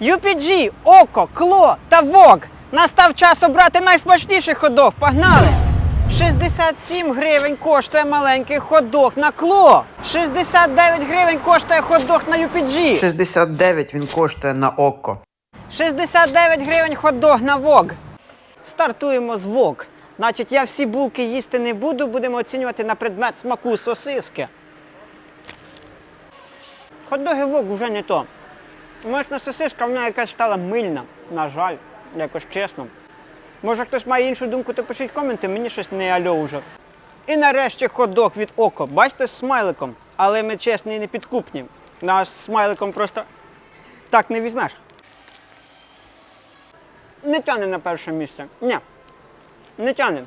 UPG, Око, Кло та Вог. Настав час обрати найсмачніший ходок. Погнали! 67 гривень коштує маленький ходок на Кло. 69 гривень коштує ходок на UPG. 69 він коштує на око. 69 гривень хот-дог на Вог. Стартуємо з Вог. Значить, я всі булки їсти не буду, будемо оцінювати на предмет смаку сосиски. Хот-доги Вог вже не то. Можна сосиска, вона якась стала мильна. На жаль, якось чесно. Може хтось має іншу думку, то пишіть коменти, мені щось не альо вже. І нарешті хот-дог від Око. Бачите, з смайликом. Але ми чесні і не підкупні. Наш з смайликом просто так не візьмеш. Не тягне на перше місце. Ні. Не тягне.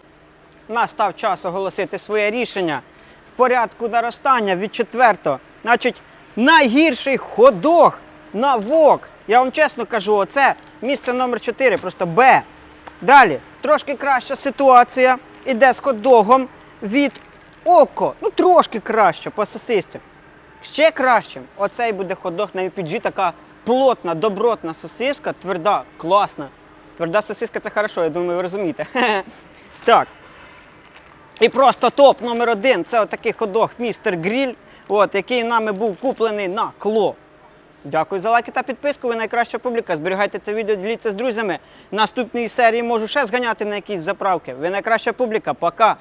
Настав час оголосити своє рішення в порядку наростання від четвертого. Значить, найгірший ходок на ВОК. Я вам чесно кажу, оце місце номер 4, просто Б. Далі, трошки краща ситуація. Іде з хот-догом від Око. Ну, трошки краще по сосисці. Ще кращим. Оцей буде хот-дог на UPG, така плотна, добротна сосиска, тверда, класна. Тверда сосиска це хорошо, я думаю, ви розумієте. Так. І просто топ номер один це отакий хот-дог містер Гріль, от, який нами був куплений на кло. Дякую за лайки та підписку. Ви найкраща публіка. Зберігайте це відео, діліться з друзями. В наступній серії можу ще зганяти на якісь заправки. Ви найкраща публіка. Пока!